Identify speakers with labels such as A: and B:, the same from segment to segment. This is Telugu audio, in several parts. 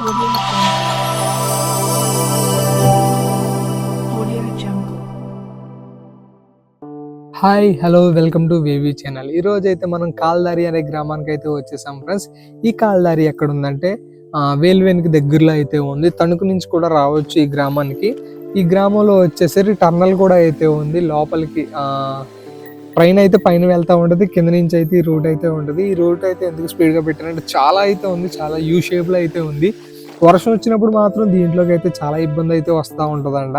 A: హాయ్ హలో వెల్కమ్ టు వేవీ ఛానల్ ఈ రోజు అయితే మనం కాల్దారి అనే గ్రామానికి అయితే వచ్చేసాం ఫ్రెండ్స్ ఈ కాల్దారి ఎక్కడ ఉందంటే వేల్వేనికి దగ్గరలో అయితే ఉంది. తణుకు నుంచి కూడా రావచ్చు ఈ గ్రామానికి. ఈ గ్రామంలో వచ్చేసరి టర్నల్ కూడా అయితే ఉంది. లోపలికి ట్రైన్ అయితే పైన వెళ్తా ఉంటుంది. కింద నుంచి అయితే ఈ రూట్ అయితే ఉంటుంది. ఈ రూట్ అయితే ఎందుకు స్పీడ్గా పెట్టారంటే చాలా అయితే ఉంది. చాలా యూ షేప్లో అయితే ఉంది. వర్షం వచ్చినప్పుడు మాత్రం దీంట్లోకి అయితే చాలా ఇబ్బంది అయితే వస్తూ ఉంటుందంట.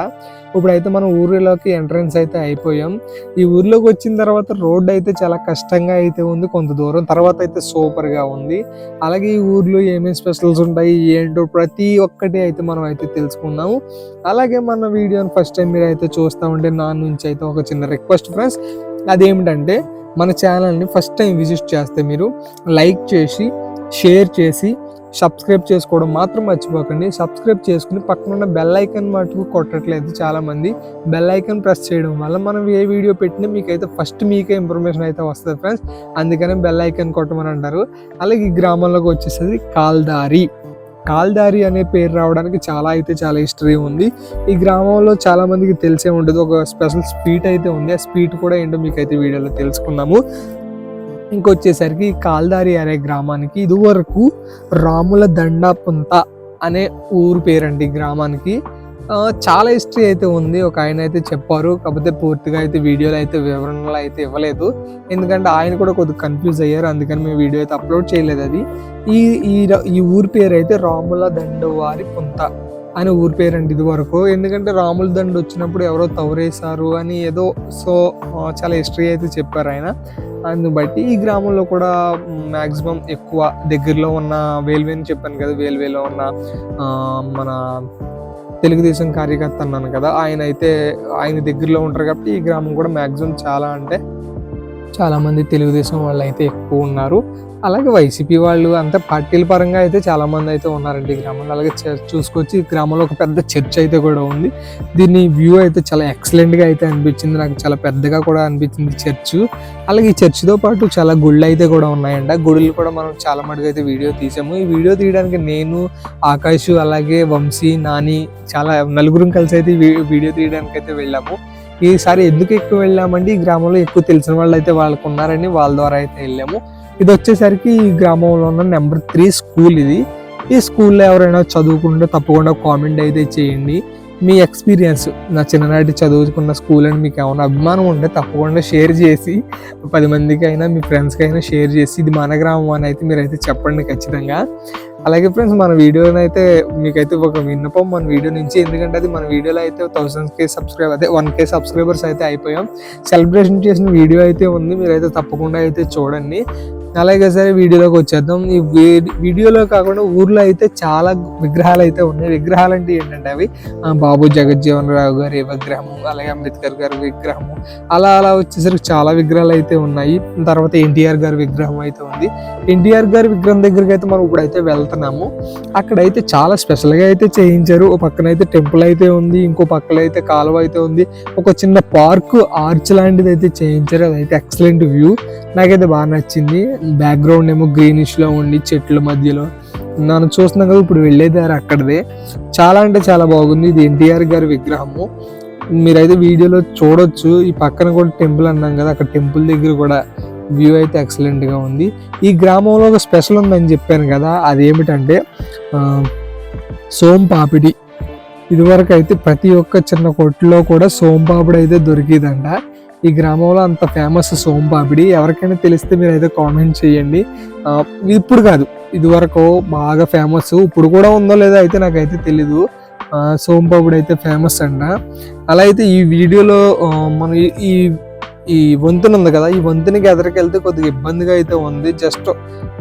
A: ఇప్పుడైతే మనం ఊరిలోకి ఎంట్రన్స్ అయితే అయిపోయాం. ఈ ఊర్లోకి వచ్చిన తర్వాత రోడ్ అయితే చాలా కష్టంగా అయితే ఉంది. కొంత దూరం తర్వాత అయితే సూపర్గా ఉంది. అలాగే ఈ ఊర్లో ఏమేమి స్పెషల్స్ ఉంటాయి ఏంటో ప్రతి ఒక్కటి అయితే మనం అయితే తెలుసుకుందాము. అలాగే మన వీడియోని ఫస్ట్ టైం మీరు అయితే చూస్తూ ఉంటే నా నుంచి అయితే ఒక చిన్న రిక్వెస్ట్ ఫ్రెండ్స్ అదేమిటంటే మన ఛానల్ని ఫస్ట్ టైం విజిట్ చేస్తే మీరు లైక్ చేసి షేర్ చేసి సబ్స్క్రైబ్ చేసుకోవడం మాత్రం మర్చిపోకండి. సబ్స్క్రైబ్ చేసుకుని పక్కన ఉన్న బెల్ ఐకన్ మటుకు కొట్టట్లేదు చాలామంది. బెల్ ఐకన్ ప్రెస్ చేయడం వల్ల మనం ఏ వీడియో పెట్టినా మీకైతే ఫస్ట్ మీకే ఇన్ఫర్మేషన్ అయితే వస్తుంది ఫ్రెండ్స్. అందుకనే బెల్ ఐకన్ కొట్టమని అంటారు. అలాగే ఈ గ్రామంలోకి వచ్చేసేది కాల్దారి. కాల్దారి అనే పేరు రావడానికి చాలా అయితే చాలా హిస్టరీ ఉంది. ఈ గ్రామంలో చాలా మందికి తెలిసే ఉంటుంది. ఒక స్పెషల్ స్పీట్ అయితే ఉంది. ఆ స్పీట్ కూడా ఏంటో మీకైతే వీడియోలో తెలుసుకున్నాము ఇంకొచ్చేసరికి కాల్దారి అనే గ్రామానికి ఇదివరకు రాముల దండపుంత అనే ఊరు పేరండి ఈ గ్రామానికి. చాలా హిస్టరీ అయితే ఉంది. ఒక ఆయన అయితే చెప్పారు. కాకపోతే పూర్తిగా అయితే వీడియోలు అయితే వివరణలు అయితే ఇవ్వలేదు. ఎందుకంటే ఆయన కూడా కొద్దిగా కన్ఫ్యూజ్ అయ్యారు. అందుకని మేము వీడియో అయితే అప్లోడ్ చేయలేదు అది. ఈ ఈ ఈ ఊరి పేరు అయితే రాముల దండవారి పుంత అని ఊరి పేరు అండి ఇది వరకు ఎందుకంటే రాముల దండ వచ్చినప్పుడు ఎవరో తవరేశారు అని ఏదో సో చాలా హిస్టరీ అయితే చెప్పారు ఆయన. అందుని బట్టి ఈ గ్రామంలో కూడా మ్యాక్సిమం ఎక్కువ దగ్గరలో ఉన్న వేల్వే అని చెప్పాను కదా వేల్వేలో ఉన్న మన తెలుగుదేశం కార్యకర్త అన్నాను కదా ఆయన అయితే ఆయన దగ్గరలో ఉంటారు కాబట్టి ఈ గ్రామం కూడా మ్యాక్సిమం చాలా అంటే చాలామంది తెలుగుదేశం వాళ్ళు అయితే ఎక్కువ ఉన్నారు. అలాగే వైసీపీ వాళ్ళు అంతా పార్టీల పరంగా అయితే చాలా మంది అయితే ఉన్నారండి ఈ గ్రామంలో. అలాగే చూసుకొచ్చి ఈ గ్రామంలో ఒక పెద్ద చర్చ్ అయితే కూడా ఉంది. దీని వ్యూ అయితే చాలా ఎక్సలెంట్గా అయితే అనిపించింది. నాకు చాలా పెద్దగా కూడా అనిపించింది చర్చ్. అలాగే ఈ చర్చ్తో పాటు చాలా గుళ్ళు అయితే కూడా ఉన్నాయండి గుడులు కూడా మనం చాలా మటుకు అయితే వీడియో తీసాము. ఈ వీడియో తీయడానికి నేను ఆకాష్ అలాగే వంశీ నాని చాలా నలుగురం కలిసి అయితే వీడియో తీయడానికి అయితే వెళ్ళాము. ఈసారి ఎందుకు ఎక్కువ వెళ్ళామండి? ఈ గ్రామంలో ఎక్కువ తెలిసిన వాళ్ళు అయితే వాళ్ళకు ఉన్నారని వాళ్ళ ద్వారా అయితే వెళ్ళాము. ఇది వచ్చేసరికి ఈ గ్రామంలో ఉన్న నెంబర్ త్రీ స్కూల్ ఇది. ఈ స్కూల్లో ఎవరైనా చదువుకుంటే తప్పకుండా కామెంట్ అయితే చేయండి. మీ ఎక్స్పీరియన్స్ నా చిన్ననాటి చదువుకున్న స్కూల్ అని మీకు ఏమైనా అభిమానం ఉంటే తప్పకుండా షేర్ చేసి పది మందికి అయినా మీ ఫ్రెండ్స్కి అయినా షేర్ చేసి ఇది మన గ్రామం అని అయితే మీరైతే చెప్పండి ఖచ్చితంగా. అలాగే ఫ్రెండ్స్ మన వీడియోని అయితే మీకైతే ఒక విన్నపం మన వీడియో నుంచి. ఎందుకంటే అది మన వీడియోలో అయితే థౌసండ్ కే సబ్స్క్రైబర్ అదే వన్ కే సబ్స్క్రైబర్స్ అయితే అయిపోయాం. సెలబ్రేషన్ చేసిన వీడియో అయితే ఉంది. మీరైతే తప్పకుండా అయితే చూడండి. అలాగే సరే వీడియోలోకి వచ్చేద్దాం. ఈ వీడియోలో కాకుండా ఊర్లో అయితే చాలా విగ్రహాలు అయితే ఉన్నాయి. విగ్రహాలు అంటే ఏంటంటే అవి బాబు జగజ్జీవన్ రావు గారి విగ్రహము అలాగే అంబేద్కర్ గారి విగ్రహము అలా అలా వచ్చేసరికి చాలా విగ్రహాలు అయితే ఉన్నాయి. తర్వాత ఎన్టీఆర్ గారి విగ్రహం అయితే ఉంది. ఎన్టీఆర్ గారి విగ్రహం దగ్గరికి అయితే మనం ఇప్పుడైతే వెళ్తున్నాము. అక్కడైతే చాలా స్పెషల్గా అయితే చేయించారు. ఒక పక్కన అయితే టెంపుల్ అయితే ఉంది. ఇంకో పక్కన అయితే కాలువ అయితే ఉంది. ఒక చిన్న పార్క్ ఆర్చ్ లాంటిది అయితే చేయించారు. అదైతే ఎక్సలెంట్ వ్యూ. నాకైతే బాగా నచ్చింది. బ్యాక్గ్రౌండ్ ఏమో గ్రీనిష్లో ఉండి చెట్ల మధ్యలో. నన్ను చూస్తున్నాం కదా ఇప్పుడు వెళ్ళేదారు అక్కడదే. చాలా అంటే చాలా బాగుంది. ఇది ఎన్టీఆర్ గారి విగ్రహము. మీరైతే వీడియోలో చూడొచ్చు. ఈ పక్కన కూడా టెంపుల్ అన్నాం కదా అక్కడ టెంపుల్ దగ్గర కూడా వ్యూ అయితే ఎక్సలెంట్గా ఉంది. ఈ గ్రామంలో ఒక స్పెషల్ ఉందని చెప్పాను కదా అదేమిటంటే సోంపాపిడి సోం పాపిడి. ఇదివరకు అయితే ప్రతి ఒక్క చిన్న కొట్టులో కూడా సోంపాపిడి అయితే దొరికిదంట. ఈ గ్రామంలో అంత ఫేమస్ సోంపాపిడి ఎవరికైనా తెలిస్తే మీరు అయితే కామెంట్ చేయండి. ఇప్పుడు కాదు ఇదివరకు బాగా ఫేమస్ ఇప్పుడు కూడా ఉందో లేదో అయితే నాకైతే తెలీదు. సోంపాపిడి అయితే ఫేమస్ అంట. అలా అయితే ఈ వీడియోలో మన మనం ఈ- ఈ ఈ వంతెన ఉంది కదా ఈ వంతెనకి ఎదరికెళ్తే కొద్దిగా ఇబ్బందిగా అయితే ఉంది. జస్ట్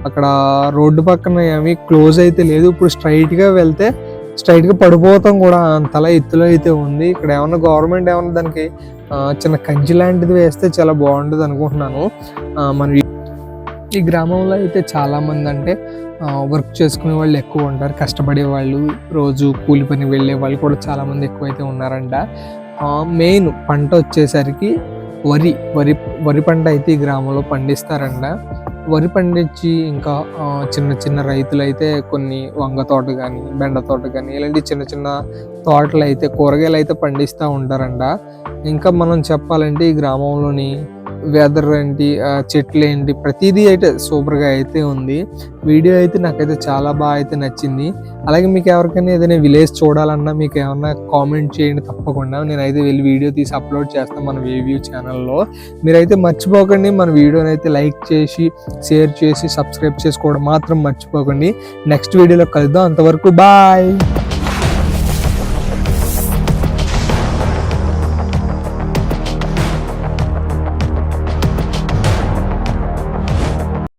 A: అక్కడ రోడ్డు పక్కన ఏమీ క్లోజ్ అయితే లేదు. ఇప్పుడు స్ట్రైట్గా వెళ్తే స్ట్రైట్గా పడిపోతాం కూడా అంతలా ఎత్తులో అయితే ఉంది. ఇక్కడ ఏమన్నా గవర్నమెంట్ ఏమన్నా దానికి చిన్న కంచి లాంటిది వేస్తే చాలా బాగుంటుంది అనుకుంటున్నాను. మన ఈ- గ్రామంలో అయితే చాలామంది అంటే వర్క్ చేసుకునే వాళ్ళు ఎక్కువ ఉంటారు. కష్టపడే వాళ్ళు రోజు కూలి పని వెళ్ళే వాళ్ళు కూడా చాలామంది ఎక్కువైతే ఎక్కువ అయితే ఉన్నారంట మెయిన్ పంట వచ్చేసరికి వరి వరి వరి పంట అయితే ఈ గ్రామంలో పండిస్తారంట. వరి పండించి ఇంకా చిన్న చిన్న రైతులు అయితే కొన్ని వంగ తోట కానీ బెండ తోట కానీ ఇలాంటి చిన్న చిన్న తోటలు అయితే కూరగాయలు అయితే పండిస్తూ ఉంటారంట. ఇంకా మనం చెప్పాలంటే ఈ గ్రామంలోని వెదర్ ఏంటి చెట్లు ఏంటి ప్రతిదీ అయితే సూపర్గా అయితే ఉంది. వీడియో అయితే నాకైతే చాలా బాగా అయితే నచ్చింది. అలాగే మీకు ఎవరికైనా ఏదైనా విలేజ్ చూడాలన్నా మీకు ఏమన్నా కామెంట్ చేయండి తప్పకుండా. నేనైతే వెళ్ళి వీడియో తీసి అప్లోడ్ చేస్తాను మన వేవ్యూ ఛానల్లో మీరైతే మర్చిపోకండి మన వీడియోని అయితే లైక్ చేసి షేర్ చేసి సబ్స్క్రైబ్ చేసుకోవడం మాత్రం మర్చిపోకండి. నెక్స్ట్ వీడియోలో కలుద్దాం. అంతవరకు బాయ్